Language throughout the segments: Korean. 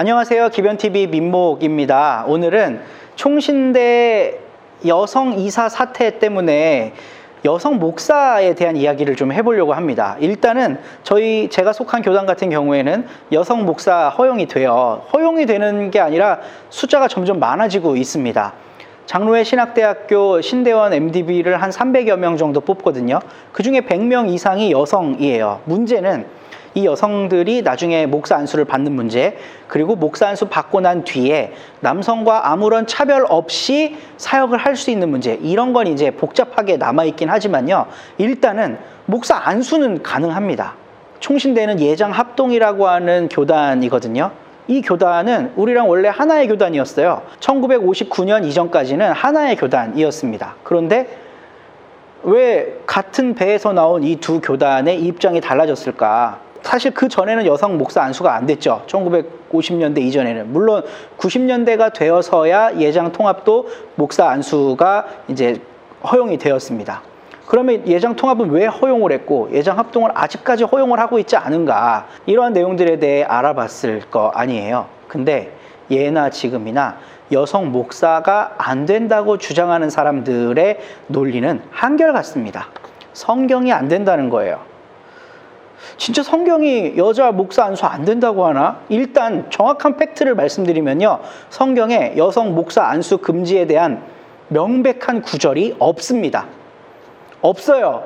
안녕하세요. 기변TV 민목입니다. 오늘은 총신대 여성 이사 사태 때문에 여성 목사에 대한 이야기를 좀 해보려고 합니다. 일단은 저희 제가 속한 교단 같은 경우에는 여성 목사 허용이 돼요. 허용이 되는 게 아니라 숫자가 점점 많아지고 있습니다. 장로회 신학대학교 신대원 MDB를 한 300여 명 정도 뽑거든요. 그 중에 100명 이상이 여성이에요. 문제는 이 여성들이 나중에 목사 안수를 받는 문제, 그리고 목사 안수 받고 난 뒤에 남성과 아무런 차별 없이 사역을 할 수 있는 문제, 이런 건 이제 복잡하게 남아 있긴 하지만요. 일단은 목사 안수는 가능합니다. 총신대는 예장 합동이라고 하는 교단이거든요. 이 교단은 우리랑 원래 하나의 교단이었어요. 1959년 이전까지는 하나의 교단이었습니다. 그런데 왜 같은 배에서 나온 이 두 교단의 입장이 달라졌을까? 사실 그 전에는 여성 목사 안수가 안 됐죠. 1950년대 이전에는. 물론 90년대가 되어서야 예장 통합도 목사 안수가 이제 허용이 되었습니다. 그러면 예장 통합은 왜 허용을 했고 예장 합동을 아직까지 허용을 하고 있지 않은가 이러한 내용들에 대해 알아봤을 거 아니에요. 근데 예나 지금이나 여성 목사가 안 된다고 주장하는 사람들의 논리는 한결같습니다. 성경이 안 된다는 거예요. 진짜 성경이 여자 목사 안수 안 된다고 하나? 일단 정확한 팩트를 말씀드리면요. 성경에 여성 목사 안수 금지에 대한 명백한 구절이 없습니다. 없어요.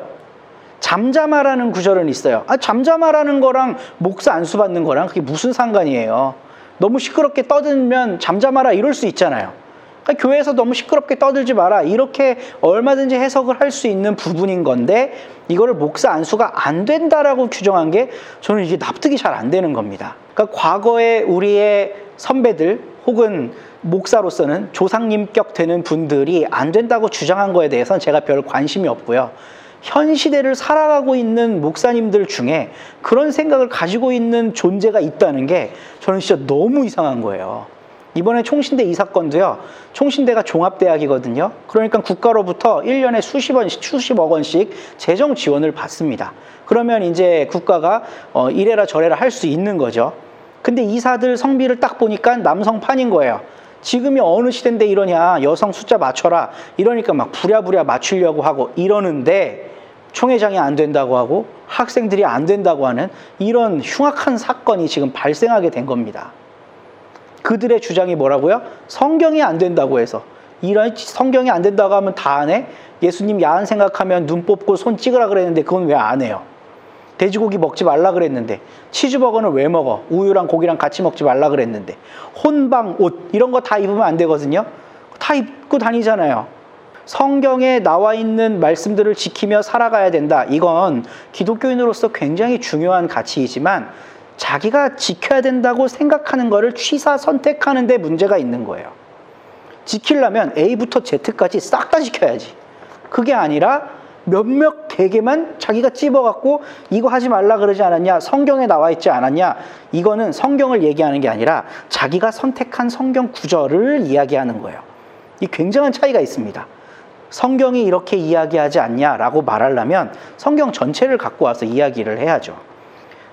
잠잠하라는 구절은 있어요. 아, 잠잠하라는 거랑 목사 안수 받는 거랑 그게 무슨 상관이에요? 너무 시끄럽게 떠들면 잠잠하라 이럴 수 있잖아요. 그러니까 교회에서 너무 시끄럽게 떠들지 마라. 이렇게 얼마든지 해석을 할 수 있는 부분인 건데 이거를 목사 안수가 안 된다라고 규정한 게 저는 이게 납득이 잘 안 되는 겁니다. 그러니까 과거에 우리의 선배들 혹은 목사로서는 조상님격 되는 분들이 안 된다고 주장한 거에 대해서는 제가 별 관심이 없고요. 현 시대를 살아가고 있는 목사님들 중에 그런 생각을 가지고 있는 존재가 있다는 게 저는 진짜 너무 이상한 거예요. 이번에 총신대 이 사건도요. 총신대가 종합대학이거든요. 그러니까 국가로부터 1년에 수십 원씩, 수십억 원씩 재정 지원을 받습니다. 그러면 이제 국가가 어, 이래라 저래라 할 수 있는 거죠. 근데 이사들 성비를 딱 보니까 남성판인 거예요. 지금이 어느 시대인데 이러냐. 여성 숫자 맞춰라. 이러니까 막 부랴부랴 맞추려고 하고 이러는데 총회장이 안 된다고 하고 학생들이 안 된다고 하는 이런 흉악한 사건이 지금 발생하게 된 겁니다. 그들의 주장이 뭐라고요? 성경이 안 된다고 해서 이런 성경이 안 된다고 하면 다 안 해? 예수님 야한 생각하면 눈 뽑고 손 찍으라 그랬는데 그건 왜 안 해요? 돼지고기 먹지 말라 그랬는데 치즈버거는 왜 먹어? 우유랑 고기랑 같이 먹지 말라 그랬는데 혼방 옷 이런 거 다 입으면 안 되거든요. 다 입고 다니잖아요. 성경에 나와 있는 말씀들을 지키며 살아가야 된다. 이건 기독교인으로서 굉장히 중요한 가치이지만 자기가 지켜야 된다고 생각하는 것을 취사 선택하는 데 문제가 있는 거예요. 지키려면 A부터 Z까지 싹 다 지켜야지. 그게 아니라 몇몇 개개만 자기가 찝어갖고 이거 하지 말라 그러지 않았냐? 성경에 나와 있지 않았냐? 이거는 성경을 얘기하는 게 아니라 자기가 선택한 성경 구절을 이야기하는 거예요. 이 굉장한 차이가 있습니다. 성경이 이렇게 이야기하지 않냐라고 말하려면 성경 전체를 갖고 와서 이야기를 해야죠.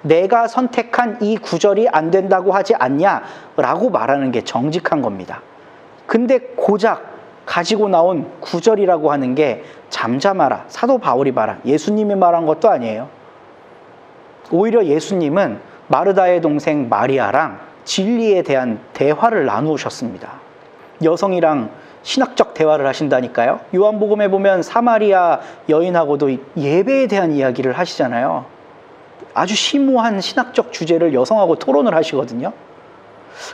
내가 선택한 이 구절이 안 된다고 하지 않냐라고 말하는 게 정직한 겁니다. 근데 고작 가지고 나온 구절이라고 하는 게 잠잠하라. 사도 바울이 말한 예수님이 말한 것도 아니에요. 오히려 예수님은 마르다의 동생 마리아랑 진리에 대한 대화를 나누셨습니다. 여성이랑 신학적 대화를 하신다니까요. 요한복음에 보면 사마리아 여인하고도 예배에 대한 이야기를 하시잖아요. 아주 심오한 신학적 주제를 여성하고 토론을 하시거든요.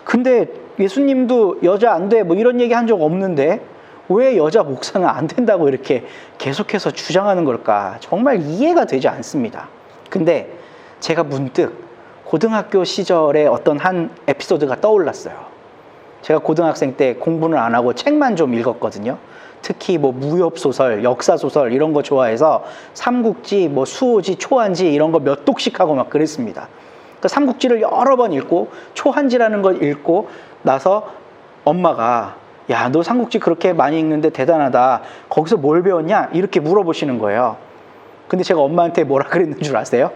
근데 예수님도 여자 안 돼, 뭐 이런 얘기 한 적 없는데 왜 여자 목사는 안 된다고 이렇게 계속해서 주장하는 걸까? 정말 이해가 되지 않습니다. 근데 제가 문득 고등학교 시절에 어떤 한 에피소드가 떠올랐어요. 제가 고등학생 때 공부는 안 하고 책만 좀 읽었거든요. 특히 뭐 무협 소설, 역사 소설 이런 거 좋아해서 삼국지, 뭐 수호지, 초한지 이런 거 몇 독씩 하고 막 그랬습니다. 그 삼국지를 여러 번 읽고 초한지라는 걸 읽고 나서 엄마가 야, 너 삼국지 그렇게 많이 읽는데 대단하다. 거기서 뭘 배웠냐? 이렇게 물어보시는 거예요. 근데 제가 엄마한테 뭐라 그랬는 줄 아세요?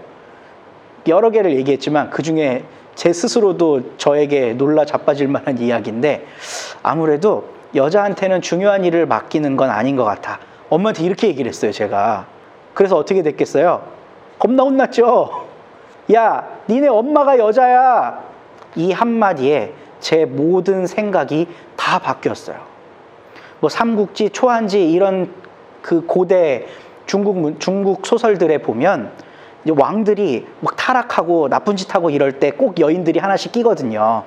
여러 개를 얘기했지만 그 중에 제 스스로도 저에게 놀라 자빠질 만한 이야기인데 아무래도 여자한테는 중요한 일을 맡기는 건 아닌 것 같아. 엄마한테 이렇게 얘기를 했어요, 제가. 그래서 어떻게 됐겠어요? 겁나 혼났죠? 야, 니네 엄마가 여자야. 이 한마디에 제 모든 생각이 다 바뀌었어요. 뭐 삼국지, 초한지 이런 그 고대 중국 문- 중국 소설들에 보면 이제 왕들이 막 타락하고 나쁜 짓 하고 이럴 때 꼭 여인들이 하나씩 끼거든요.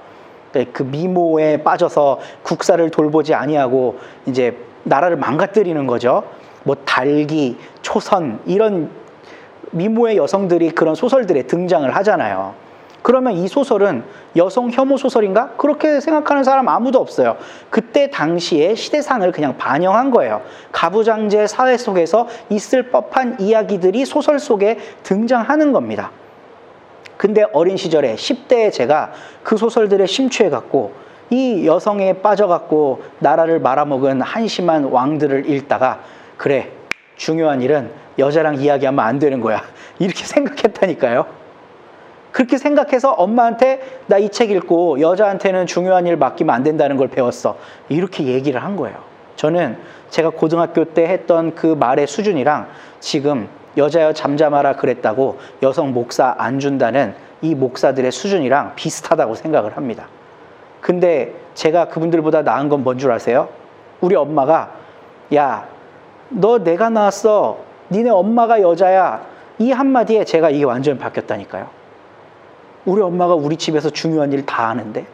네, 그 미모에 빠져서 국사를 돌보지 아니하고 이제 나라를 망가뜨리는 거죠. 뭐 달기, 초선 이런 미모의 여성들이 그런 소설들에 등장을 하잖아요. 그러면 이 소설은 여성 혐오 소설인가? 그렇게 생각하는 사람 아무도 없어요. 그때 당시의 시대상을 그냥 반영한 거예요. 가부장제 사회 속에서 있을 법한 이야기들이 소설 속에 등장하는 겁니다. 근데 어린 시절에 10대에 제가 그 소설들에 심취해 갖고 이 여성에 빠져갖고 나라를 말아먹은 한심한 왕들을 읽다가 그래 중요한 일은 여자랑 이야기하면 안 되는 거야 이렇게 생각했다니까요. 그렇게 생각해서 엄마한테 나 이 책 읽고 여자한테는 중요한 일 맡기면 안 된다는 걸 배웠어. 이렇게 얘기를 한 거예요. 저는 제가 고등학교 때 했던 그 말의 수준이랑 지금 여자여 잠잠하라 그랬다고 여성 목사 안 준다는 이 목사들의 수준이랑 비슷하다고 생각을 합니다. 근데 제가 그분들보다 나은 건 뭔 줄 아세요? 우리 엄마가 야, 너 내가 낳았어. 니네 엄마가 여자야. 이 한마디에 제가 이게 완전히 바뀌었다니까요. 우리 엄마가 우리 집에서 중요한 일 다 하는데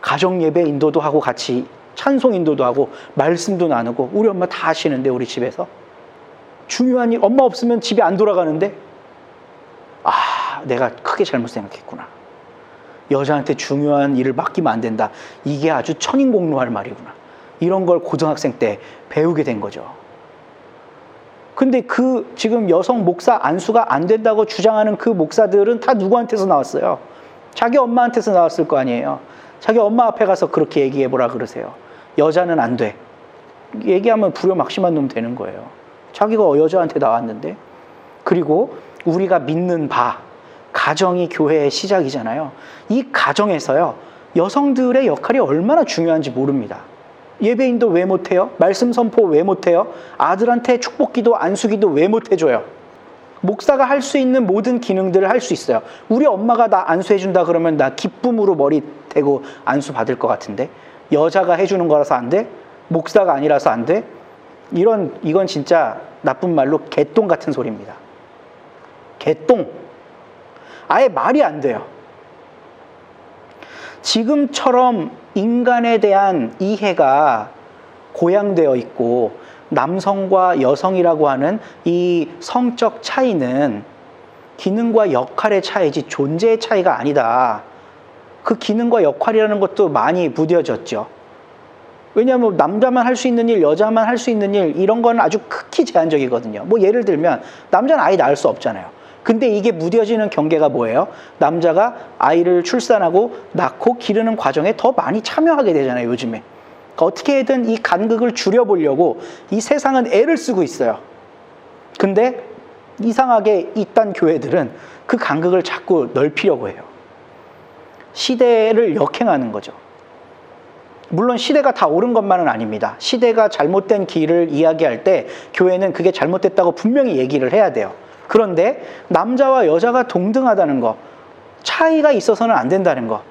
가정 예배 인도도 하고 같이 찬송 인도도 하고 말씀도 나누고 우리 엄마 다 하시는데 우리 집에서 중요한 일 엄마 없으면 집이 안 돌아가는데 아 내가 크게 잘못 생각했구나 여자한테 중요한 일을 맡기면 안 된다 이게 아주 천인공노할 말이구나 이런 걸 고등학생 때 배우게 된 거죠 근데 그 지금 여성 목사 안수가 안 된다고 주장하는 그 목사들은 다 누구한테서 나왔어요? 자기 엄마한테서 나왔을 거 아니에요. 자기 엄마 앞에 가서 그렇게 얘기해 보라 그러세요. 여자는 안 돼. 얘기하면 불효 막심한 놈 되는 거예요. 자기가 여자한테 나왔는데. 그리고 우리가 믿는 바, 가정이 교회의 시작이잖아요. 이 가정에서요, 여성들의 역할이 얼마나 중요한지 모릅니다. 예배인도 왜 못해요? 말씀 선포 왜 못해요? 아들한테 축복기도 안수기도 왜 못해줘요? 목사가 할 수 있는 모든 기능들을 할 수 있어요. 우리 엄마가 나 안수해준다 그러면 나 기쁨으로 머리 대고 안수 받을 것 같은데 여자가 해주는 거라서 안 돼? 목사가 아니라서 안 돼? 이런 이건 진짜 나쁜 말로 개똥 같은 소리입니다. 개똥. 아예 말이 안 돼요. 지금처럼 인간에 대한 이해가 고양되어 있고 남성과 여성이라고 하는 이 성적 차이는 기능과 역할의 차이지 존재의 차이가 아니다. 그 기능과 역할이라는 것도 많이 무뎌졌죠. 왜냐하면 남자만 할 수 있는 일, 여자만 할 수 있는 일 이런 건 아주 극히 제한적이거든요. 뭐 예를 들면 남자는 아이 낳을 수 없잖아요. 근데 이게 무뎌지는 경계가 뭐예요? 남자가 아이를 출산하고 낳고 기르는 과정에 더 많이 참여하게 되잖아요, 요즘에. 그러니까 어떻게든 이 간극을 줄여보려고 이 세상은 애를 쓰고 있어요. 근데 이상하게 이딴 교회들은 그 간극을 자꾸 넓히려고 해요. 시대를 역행하는 거죠. 물론 시대가 다 옳은 것만은 아닙니다. 시대가 잘못된 길을 이야기할 때 교회는 그게 잘못됐다고 분명히 얘기를 해야 돼요. 그런데 남자와 여자가 동등하다는 거, 차이가 있어서는 안 된다는 거.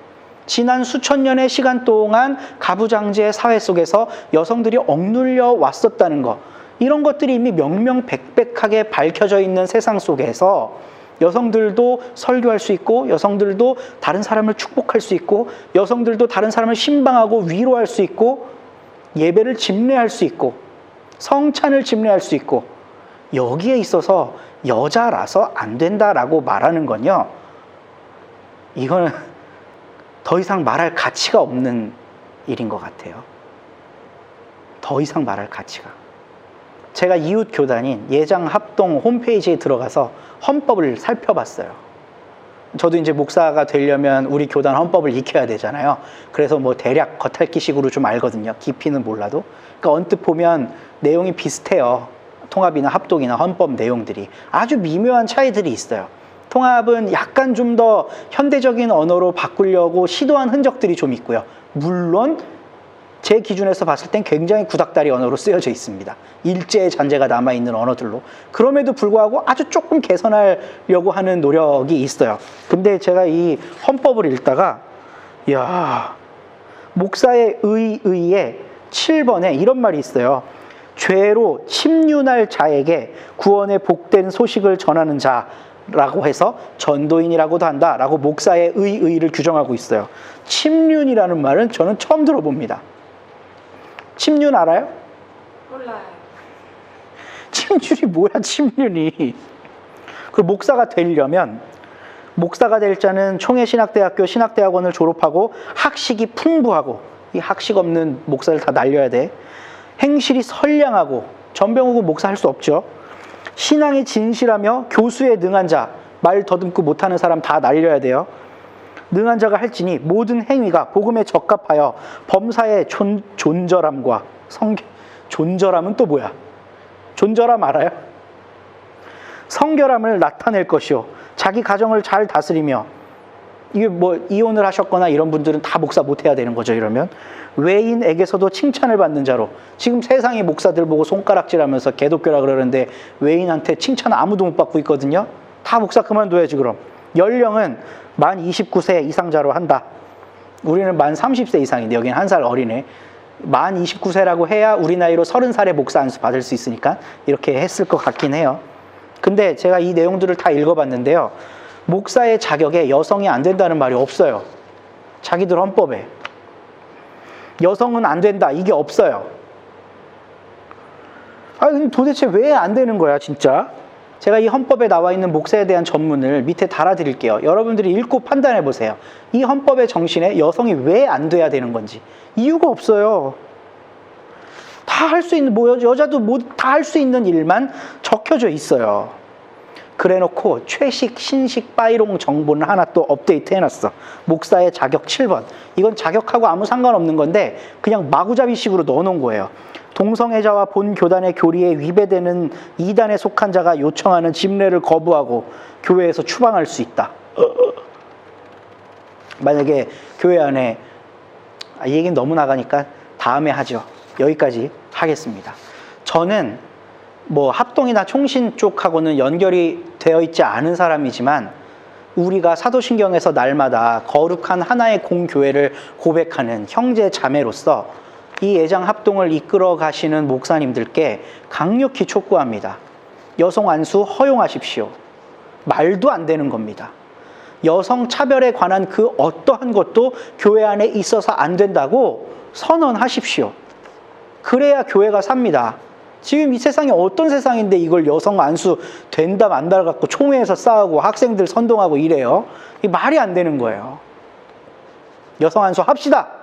지난 수천 년의 시간 동안 가부장제 사회 속에서 여성들이 억눌려 왔었다는 거. 이런 것들이 이미 명명백백하게 밝혀져 있는 세상 속에서 여성들도 설교할 수 있고 여성들도 다른 사람을 축복할 수 있고 여성들도 다른 사람을 신방하고 위로할 수 있고 예배를 집례할 수 있고 성찬을 집례할 수 있고 여기에 있어서 여자라서 안 된다라고 말하는 건요. 이거는 더 이상 말할 가치가 없는 일인 것 같아요. 더 이상 말할 가치가. 제가 이웃 교단인 예장 합동 홈페이지에 들어가서 헌법을 살펴봤어요. 저도 이제 목사가 되려면 우리 교단 헌법을 익혀야 되잖아요. 그래서 뭐 대략 겉핥기식으로 좀 알거든요. 깊이는 몰라도. 그러니까 언뜻 보면 내용이 비슷해요. 통합이나 합동이나 헌법 내용들이 아주 미묘한 차이들이 있어요. 통합은 약간 좀 더 현대적인 언어로 바꾸려고 시도한 흔적들이 좀 있고요. 물론 제 기준에서 봤을 땐 굉장히 구닥다리 언어로 쓰여져 있습니다. 일제의 잔재가 남아있는 언어들로. 그럼에도 불구하고 아주 조금 개선하려고 하는 노력이 있어요. 근데 제가 이 헌법을 읽다가, 이야, 목사의 의, 의에 7번에 이런 말이 있어요. 죄로 침륜할 자에게 구원의 복된 소식을 전하는 자 라고 해서 전도인이라고도 한다라고 목사의 의, 의를 규정하고 있어요. 침륜이라는 말은 저는 처음 들어봅니다. 침륜 알아요? 몰라요. 침륜이 뭐야, 침륜이. 그 목사가 되려면 목사가 될 자는 총회 신학대학교 신학대학원을 졸업하고 학식이 풍부하고 이 학식 없는 목사를 다 날려야 돼. 행실이 선량하고 전병후고 목사 할 수 없죠. 신앙이 진실하며 교수에 능한 자, 말 더듬고 못하는 사람 다 날려야 돼요. 능한 자가 할지니 모든 행위가 복음에 적합하여 범사의 존, 존절함과 성교 존절함은 또 뭐야? 존절함 알아요? 성결함을 나타낼 것이요. 자기 가정을 잘 다스리며 이게 뭐 이혼을 하셨거나 이런 분들은 다 목사 못 해야 되는 거죠 이러면. 외인에게서도 칭찬을 받는 자로. 지금 세상의 목사들 보고 손가락질하면서 개독교라 그러는데 외인한테 칭찬 아무도 못 받고 있거든요. 다 목사 그만둬야지 그럼 연령은 만 29세 이상자로 한다 우리는 만 30세 이상인데 여기는 한 살 어리네 만 29세라고 해야 우리 나이로 30살의 목사 안수 받을 수 있으니까 이렇게 했을 것 같긴 해요 근데 제가 이 내용들을 다 읽어봤는데요. 목사의 자격에 여성이 안 된다는 말이 없어요. 자기들 헌법에. 여성은 안 된다. 이게 없어요. 아, 근데 도대체 왜 안 되는 거야, 진짜? 제가 이 헌법에 나와 있는 목사에 대한 전문을 밑에 달아드릴게요. 여러분들이 읽고 판단해 보세요. 이 헌법의 정신에 여성이 왜 안 돼야 되는 건지. 이유가 없어요. 다 할 수 있는 뭐 여- 여자도 다할 수 있는 일만 적혀져 있어요. 그래놓고 최식 신식 빠이롱 정보는 하나 또 업데이트 해놨어. 목사의 자격 7번. 이건 자격하고 아무 상관없는 건데 그냥 마구잡이식으로 넣어놓은 거예요. 동성애자와 본 교단의 교리에 위배되는 이단에 속한 자가 요청하는 집례를 거부하고 교회에서 추방할 수 있다. 만약에 교회 안에 아, 이 얘기는 너무 나가니까 다음에 하죠. 여기까지 하겠습니다. 저는 뭐 합동이나 총신 쪽하고는 연결이 되어 있지 않은 사람이지만 우리가 사도신경에서 날마다 거룩한 하나의 공교회를 고백하는 형제 자매로서 이 예장 합동을 이끌어 가시는 목사님들께 강력히 촉구합니다. 여성 안수 허용하십시오. 말도 안 되는 겁니다. 여성 차별에 관한 그 어떠한 것도 교회 안에 있어서 안 된다고 선언하십시오. 그래야 교회가 삽니다. 지금 이 세상이 어떤 세상인데 이걸 여성 안수 된다 만다를 갖고 총회에서 싸우고 학생들 선동하고 이래요. 이 말이 안 되는 거예요. 여성 안수 합시다.